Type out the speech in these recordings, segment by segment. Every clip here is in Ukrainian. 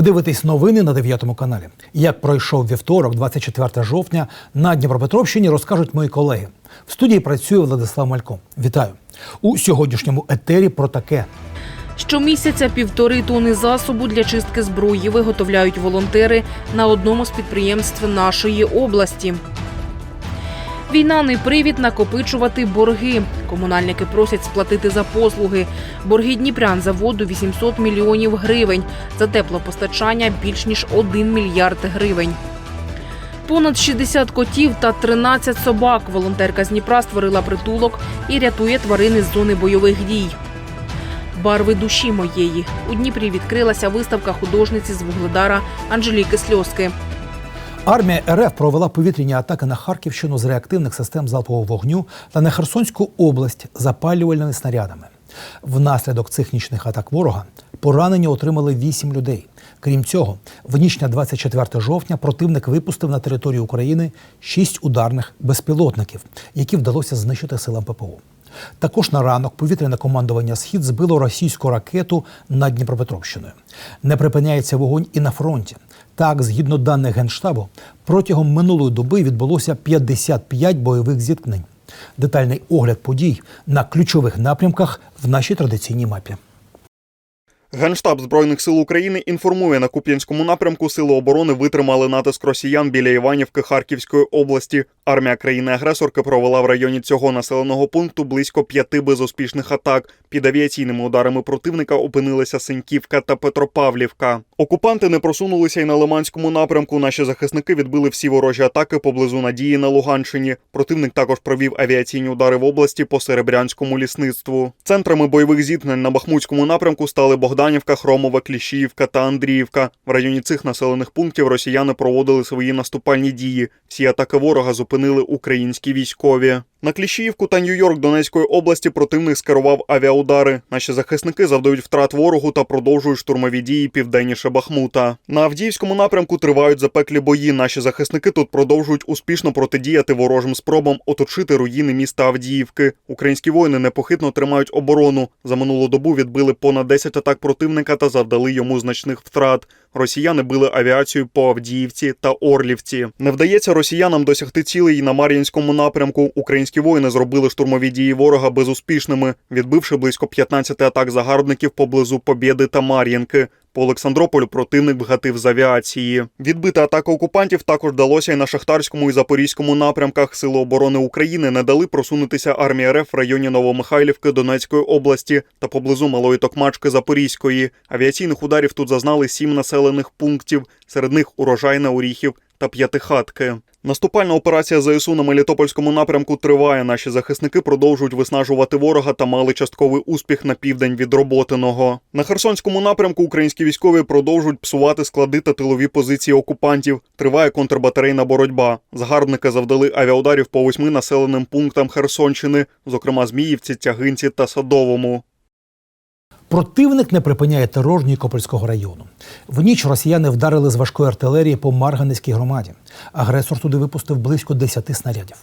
Ви дивитесь новини на 9 каналі. Як пройшов вівторок, 24 жовтня, на Дніпропетровщині розкажуть мої колеги. В студії працює Владислав Малько. Вітаю у сьогоднішньому етері про таке. Щомісяця півтори тони засобу для чистки зброї виготовляють волонтери на одному з підприємств нашої області. Війна не привід накопичувати борги. Комунальники просять сплатити за послуги. Борги Дніпрян за воду 800 мільйонів гривень. За теплопостачання більш ніж 1 мільярд гривень. Понад 60 котів та 13 собак. Волонтерка з Дніпра створила притулок і рятує тварини з зони бойових дій. Барви душі моєї у Дніпрі відкрилася виставка художниці з вугледара Анжеліки Сльоски. Армія РФ провела повітряні атаки на Харківщину з реактивних систем залпового вогню та на Херсонську область запалювальними снарядами. Внаслідок цих нічних атак ворога поранення отримали 8 людей. Крім цього, в ніч на 24 жовтня противник випустив на територію України 6 ударних безпілотників, які вдалося знищити силам ППО. Також на ранок повітряне командування Схід збило російську ракету над Дніпропетровщиною. Не припиняється вогонь і на фронті. Так, згідно даних Генштабу, протягом минулої доби відбулося 55 бойових зіткнень. Детальний огляд подій на ключових напрямках в нашій традиційній мапі. Генштаб Збройних сил України інформує, на Куп'янському напрямку сили оборони витримали натиск росіян біля Іванівки Харківської області. Армія країни-агресорки провела в районі цього населеного пункту близько п'яти безуспішних атак. Під авіаційними ударами противника опинилися Синьківка та Петропавлівка. Окупанти не просунулися й на Лиманському напрямку. Наші захисники відбили всі ворожі атаки поблизу Надії на Луганщині. Противник також провів авіаційні удари в області по Серебрянському лісництву. Центрами бойових зіткнень на Бахмутському напрямку стали Богданівка, Хромова, Кліщіївка та Андріївка. В районі цих населених пунктів росіяни проводили свої наступальні дії. Всі атаки ворога зупинили українські військові. На Кліщіївку та Нью-Йорк Донецької області противник скерував авіаудари. Наші захисники завдають втрат ворогу та продовжують штурмові дії південніше Бахмута. На Авдіївському напрямку тривають запеклі бої. Наші захисники тут продовжують успішно протидіяти ворожим спробам оточити руїни міста Авдіївки. Українські воїни непохитно тримають оборону. За минулу добу відбили понад 10 атак противника та завдали йому значних втрат. Росіяни били авіацію по Авдіївці та Орлівці. Не вдається росіянам досягти цілей на Мар'їнському напрямку. Українські воїни зробили штурмові дії ворога безуспішними, відбивши близько 15 атак загарбників поблизу Побєди та Мар'їнки. По Олександрополю противник вгатив з авіації. Відбити атаку окупантів також вдалося і на Шахтарському і Запорізькому напрямках. Сили оборони України не дали просунутися армії РФ в районі Новомихайлівки Донецької області та поблизу Малої Токмачки Запорізької. Авіаційних ударів тут зазнали сім населених пунктів, серед них урожайна Оріхів та П'ятихатки. Наступальна операція ЗСУ на Мелітопольському напрямку триває. Наші захисники продовжують виснажувати ворога та мали частковий успіх на південь від роботиного. На Херсонському напрямку українські військові продовжують псувати склади та тилові позиції окупантів. Триває контрбатарейна боротьба. Загарбники завдали авіаударів по восьми населеним пунктам Херсонщини, зокрема Зміївці, Тягинці та Садовому. Противник не припиняє терор Нікопольського району. В ніч росіяни вдарили з важкої артилерії по Марганецькій громаді. Агресор туди випустив близько 10 снарядів.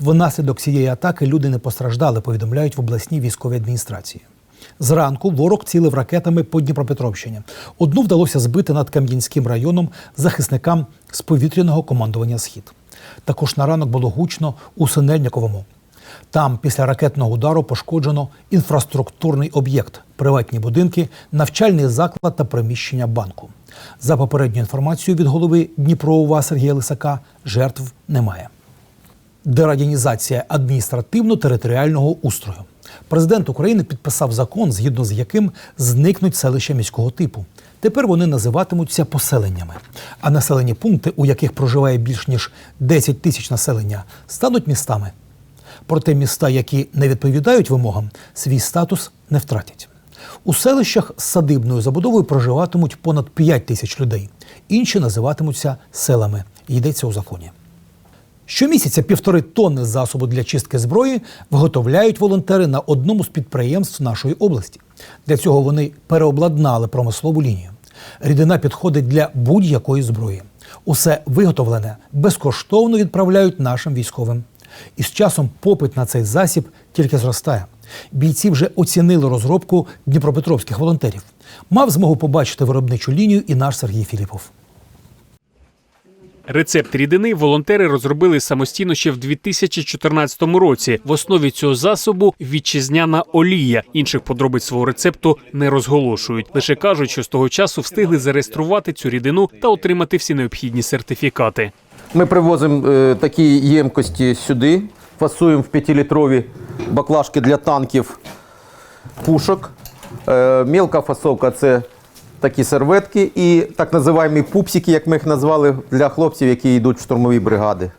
Внаслідок цієї атаки люди не постраждали, повідомляють в обласній військовій адміністрації. Зранку ворог цілив ракетами по Дніпропетровщині. Одну вдалося збити над Кам'янським районом захисникам з повітряного командування Схід. Також на ранок було гучно у Синельниковому. Там після ракетного удару пошкоджено інфраструктурний об'єкт, приватні будинки, навчальний заклад та приміщення банку. За попередньою інформацією від голови Дніпрова Сергія Лисака жертв немає. Дерадянізація адміністративно-територіального устрою. Президент України підписав закон, згідно з яким зникнуть селища міського типу. Тепер вони називатимуться поселеннями. А населені пункти, у яких проживає більш ніж 10 тисяч населення, стануть містами. Проте міста, які не відповідають вимогам, свій статус не втратять. У селищах з садибною забудовою проживатимуть понад 5 тисяч людей. Інші називатимуться селами. Йдеться у законі. Щомісяця півтори тонни засобу для чистки зброї виготовляють волонтери на одному з підприємств нашої області. Для цього вони переобладнали промислову лінію. Рідина підходить для будь-якої зброї. Усе виготовлене безкоштовно відправляють нашим військовим. І з часом попит на цей засіб тільки зростає. Бійці вже оцінили розробку дніпропетровських волонтерів. Мав змогу побачити виробничу лінію і наш Сергій Філіпов. Рецепт рідини волонтери розробили самостійно ще в 2014 році. В основі цього засобу вітчизняна олія. Інших подробиць свого рецепту не розголошують. Лише кажуть, що з того часу встигли зареєструвати цю рідину та отримати всі необхідні сертифікати. Ми привозимо е, такі ємкості сюди, фасуємо в 5-літрові баклажки для танків пушок. Е, мілка фасовка це такі серветки і так називаємо пупсики, як ми їх назвали, для хлопців, які йдуть в штурмові бригади.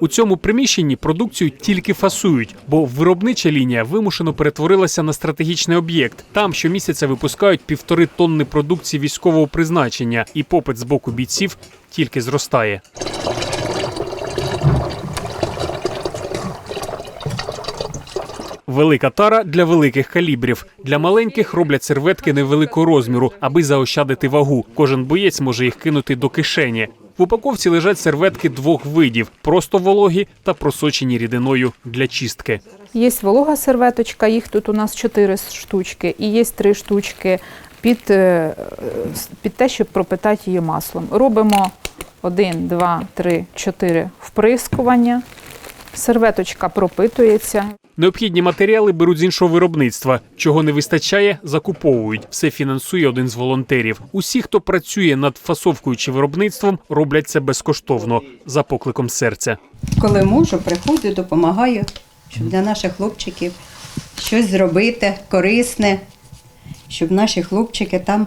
У цьому приміщенні продукцію тільки фасують, бо виробнича лінія вимушено перетворилася на стратегічний об'єкт. Там щомісяця випускають півтори тонни продукції військового призначення, і попит з боку бійців тільки зростає. Велика тара для великих калібрів. Для маленьких роблять серветки невеликого розміру, аби заощадити вагу. Кожен боєць може їх кинути до кишені. В упаковці лежать серветки двох видів: просто вологі та просочені рідиною для чистки. Є волога серветочка, їх тут у нас 4 штучки, і є 3 штучки під, е, під те, щоб пропитати її маслом. Робимо 1, 2, 3, 4 вприскування. Серветочка пропитується. Необхідні матеріали беруть з іншого виробництва. Чого не вистачає, закуповують. Все фінансує один з волонтерів. Усі, хто працює над фасовкою чи виробництвом, роблять це безкоштовно за покликом серця. коли можу, приходжу, допомагаю, щоб для наших хлопчиків щось зробити корисне, щоб наші хлопчики там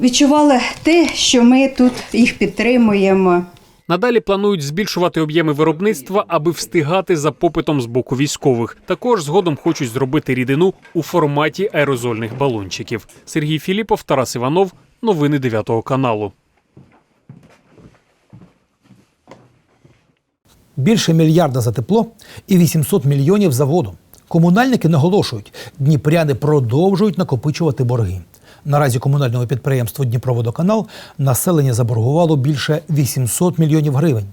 відчували те, що ми тут їх підтримуємо. Надалі планують збільшувати об'єми виробництва, аби встигати за попитом з боку військових. Також згодом хочуть зробити рідину у форматі аерозольних балончиків. Сергій Філіпов, Тарас Іванов. Новини 9 каналу. Більше мільярда за тепло і 800 мільйонів за воду. Комунальники наголошують, дніпряни продовжують накопичувати борги. Наразі комунальному підприємству Дніпроводоканал населення заборгувало більше 800 мільйонів гривень.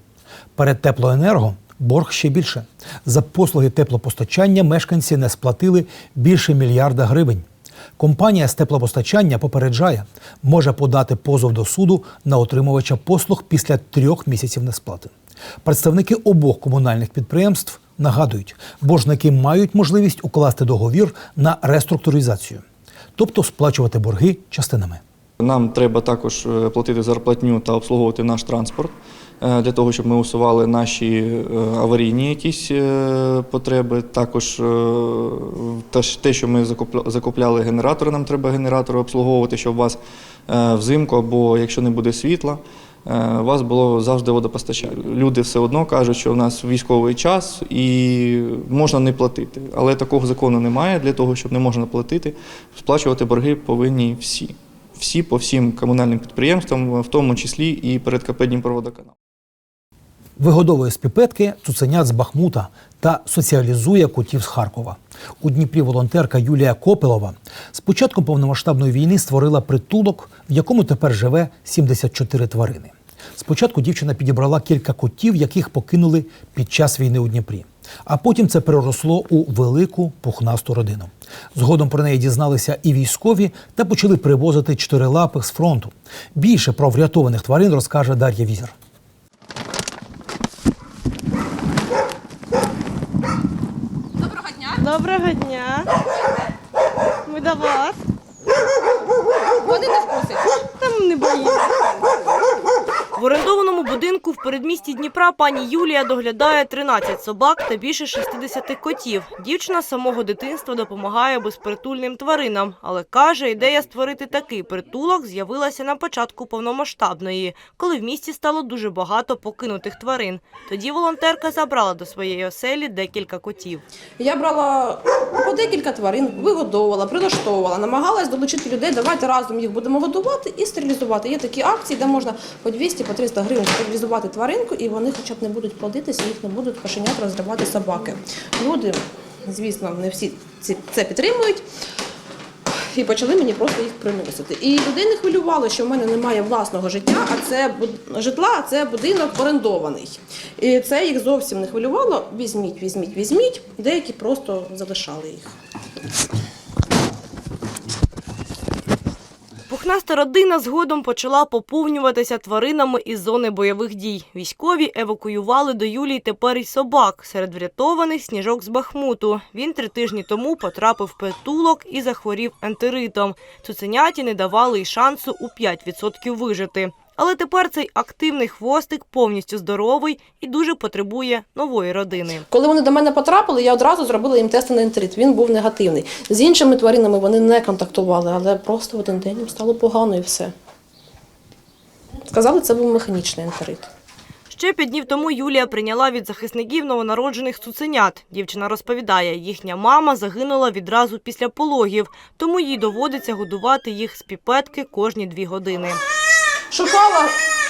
Перед теплоенерго борг ще більше. За послуги теплопостачання мешканці не сплатили більше мільярда гривень. Компанія з теплопостачання попереджає, може подати позов до суду на отримувача послуг після трьох місяців несплати. Представники обох комунальних підприємств нагадують, боржники мають можливість укласти договір на реструктуризацію, тобто сплачувати борги частинами. Нам треба також е, платити зарплатню та обслуговувати наш транспорт е, для того, щоб ми усували наші е, аварійні якісь потреби. Також те, що ми закупля- закупляли генератори, нам треба генератори обслуговувати, щоб у вас взимку або якщо не буде світла. Е, У вас було завжди водопостачання. Люди все одно кажуть, що в нас військовий час і можна не платити. Але такого закону немає. Для того, щоб не можна платити, сплачувати борги повинні всі всі по всім комунальним підприємствам, в тому числі і перед КП Дніпроводоканал. Вигодовує з піпетки цуценят з Бахмута та соціалізує котів з Харкова. У Дніпрі волонтерка Юлія Копилова з початком повномасштабної війни створила притулок, в якому тепер живе 74 тварини. Спочатку дівчина підібрала кілька котів, яких покинули під час війни у Дніпрі. А потім це переросло у велику пухнасту родину. Згодом про неї дізналися і військові та почали привозити чотирилапих з фронту. Більше про врятованих тварин розкаже Дар'я Візер. Доброго дня. Ми до вас. Вони не вкусить. Там не боїться. В орендованому будинку в передмісті Дніпра пані Юлія доглядає 13 собак та більше 60 котів. Дівчина з самого дитинства допомагає безпритульним тваринам, але каже, ідея створити такий притулок з'явилася на початку повномасштабної, коли в місті стало дуже багато покинутих тварин. Тоді волонтерка забрала до своєї оселі декілька котів. Я брала по декілька тварин, вигодовувала, прилаштовувала, намагалась долучити людей, давайте разом їх будемо годувати і стерилізувати. Є такі акції, де можна по 200 по 300 гривень стерилізувати тваринку, і вони хоча б не будуть плодитися, їх не будуть кошенят розривати собаки. Люди, звісно, не всі це підтримують. і почали мені просто їх приносити. І людей не хвилювало, що в мене немає власного життя, а це житла, а це будинок орендований. І це їх зовсім не хвилювало. Візьміть, візьміть, візьміть. Деякі просто залишали їх. Пухнаста родина згодом почала поповнюватися тваринами із зони бойових дій. Військові евакуювали до Юлії тепер й собак. Серед врятованих сніжок з Бахмуту. Він три тижні тому потрапив в притулок і захворів ентеритом. Цуценяті не давали й шансу у 5% вижити. Але тепер цей активний хвостик повністю здоровий і дуже потребує нової родини. Коли вони до мене потрапили, я одразу зробила їм тест на ентерит. Він був негативний. З іншими тваринами вони не контактували, але просто в один день їм стало погано і все. Сказали, це був механічний ентерит. Ще п'ять днів тому Юлія прийняла від захисників новонароджених цуценят. Дівчина розповідає, їхня мама загинула відразу після пологів, тому їй доводиться годувати їх з піпетки кожні дві години. Шукала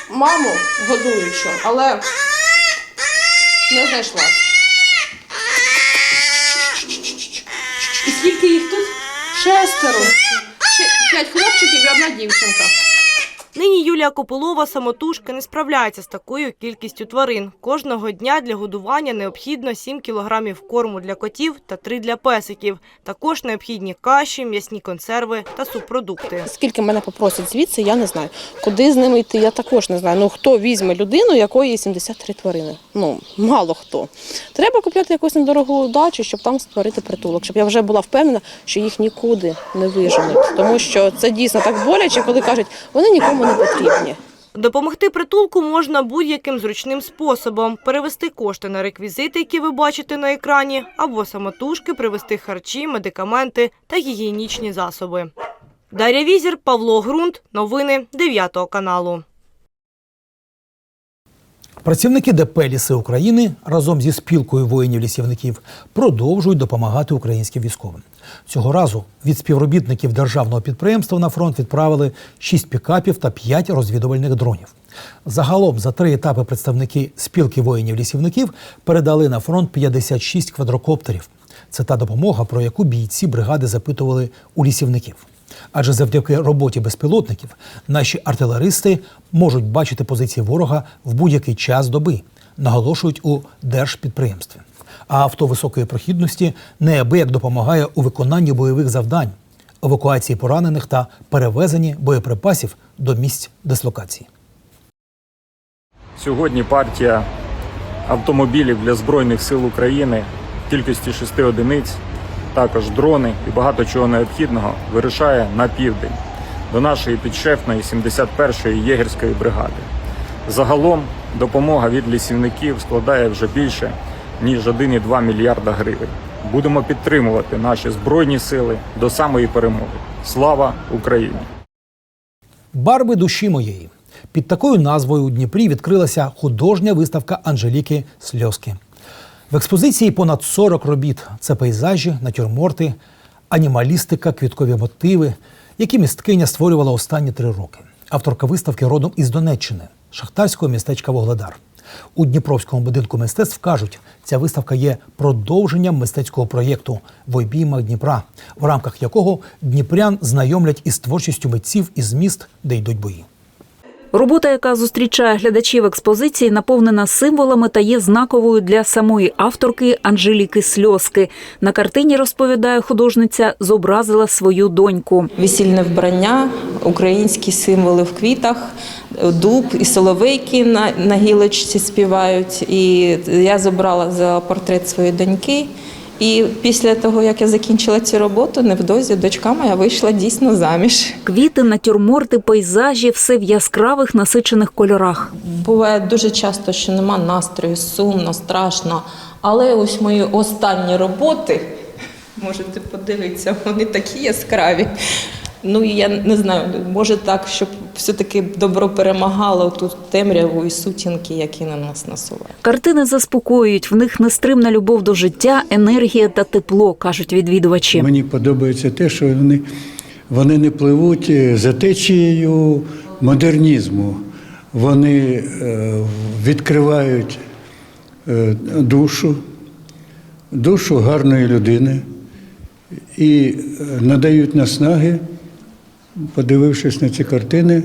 маму годуючу, але не знайшла. І скільки їх тут? Шестеро. П'ять хлопчиків і одна дівчинка. Нині Юлія Копилова самотужки не справляється з такою кількістю тварин. Кожного дня для годування необхідно 7 кілограмів корму для котів та 3 для песиків. Також необхідні каші, м'ясні консерви та субпродукти. Скільки мене попросять звідси, я не знаю. Куди з ними йти, я також не знаю. Ну хто візьме людину, якої є 73 тварини? Ну, мало хто. Треба купляти якусь недорогу дачу, щоб там створити притулок, щоб я вже була впевнена, що їх нікуди не виженуть. Тому що це дійсно так боляче, коли кажуть, вони нікому не потрібні. Допомогти притулку можна будь-яким зручним способом: перевести кошти на реквізити, які ви бачите на екрані, або самотужки привезти харчі, медикаменти та гігієнічні засоби. Дар'я Візір, Павло Грунт. Новини 9 каналу. Працівники ДП «Ліси України разом зі спілкою воїнів-лісівників продовжують допомагати українським військовим. Цього разу від співробітників державного підприємства на фронт відправили 6 пікапів та 5 розвідувальних дронів. Загалом за три етапи представники спілки воїнів-лісівників передали на фронт 56 квадрокоптерів. Це та допомога, про яку бійці бригади запитували у лісівників. Адже завдяки роботі безпілотників наші артилеристи можуть бачити позиції ворога в будь-який час доби, наголошують у держпідприємстві. А авто високої прохідності неабияк допомагає у виконанні бойових завдань, евакуації поранених та перевезенні боєприпасів до місць дислокації. Сьогодні партія автомобілів для Збройних сил України кількості шести одиниць, також дрони і багато чого необхідного вирушає на південь до нашої підшефної 71-ї єгерської бригади. Загалом допомога від лісівників складає вже більше ніж 1,2 мільярда гривень. Будемо підтримувати наші збройні сили до самої перемоги. Слава Україні! Барви душі моєї. Під такою назвою у Дніпрі відкрилася художня виставка Анжеліки Сльозки. В експозиції понад 40 робіт. Це пейзажі, натюрморти, анімалістика, квіткові мотиви, які місткиня створювала останні три роки. Авторка виставки родом із Донеччини, шахтарського містечка Вогледар. У Дніпровському будинку мистецтв кажуть, ця виставка є продовженням мистецького проєкту в обіймах Дніпра, в рамках якого дніпрян знайомлять із творчістю митців із міст, де йдуть бої. Робота, яка зустрічає глядачів експозиції, наповнена символами та є знаковою для самої авторки Анжеліки Сльозки. На картині розповідає художниця, зобразила свою доньку. Весільне вбрання, українські символи в квітах, дуб і соловейки на, на гілочці співають. І я зобрала за портрет своєї доньки. І після того, як я закінчила цю роботу, невдовзі дочка моя вийшла дійсно заміж. Квіти, натюрморти, пейзажі все в яскравих насичених кольорах. Буває дуже часто, що нема настрою, сумно, страшно. Але ось мої останні роботи, можете подивитися, вони такі яскраві. Ну я не знаю, може так, щоб все-таки добро перемагало ту темряву і сутінки, які на нас насувають. Картини заспокоюють, в них нестримна любов до життя, енергія та тепло, кажуть відвідувачі. Мені подобається те, що вони, вони не пливуть е, за течією модернізму. Вони е, відкривають е, душу, душу гарної людини, і надають наснаги, подивившись на ці картини,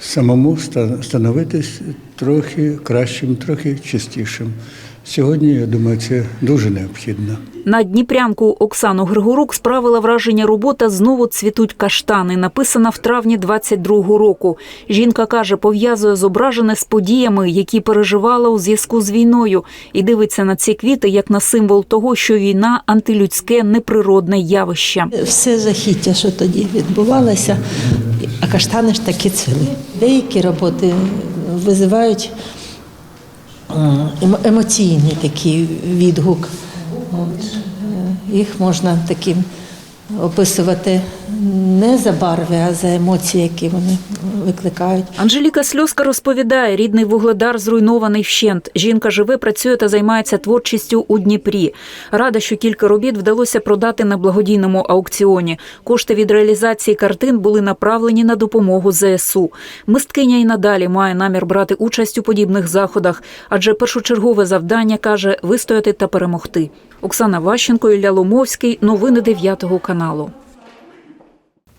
самому становитись трохи кращим, трохи чистішим. Сьогодні, я думаю, це дуже необхідно. На дніпрянку Оксану Григорук справила враження робота Знову цвітуть каштани, написана в травні 22-го року. Жінка каже, пов'язує зображене з подіями, які переживала у зв'язку з війною, і дивиться на ці квіти як на символ того, що війна антилюдське неприродне явище. Все жахіття, що тоді відбувалося, а каштани ж таки цвіли. Деякі роботи визивають емоційний такий відгук. От. е, Їх можна таким описувати не за барви, а за емоції, які вони викликають. Анжеліка Сльозка розповідає, рідний вугледар зруйнований вщент. Жінка живе, працює та займається творчістю у Дніпрі. Рада, що кілька робіт вдалося продати на благодійному аукціоні. Кошти від реалізації картин були направлені на допомогу ЗСУ. Мисткиня і надалі має намір брати участь у подібних заходах, адже першочергове завдання каже вистояти та перемогти. Оксана Ващенко, Ілля Ломовський. Новини 9 каналу.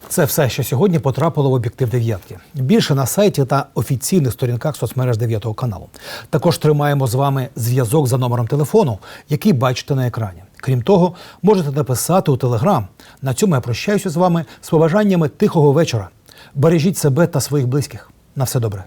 Це все, що сьогодні потрапило в об'єктив дев'ятки. Більше на сайті та офіційних сторінках соцмереж дев'ятого каналу. Також тримаємо з вами зв'язок за номером телефону, який бачите на екрані. Крім того, можете написати у телеграм. На цьому я прощаюся з вами з побажаннями тихого вечора. Бережіть себе та своїх близьких. На все добре.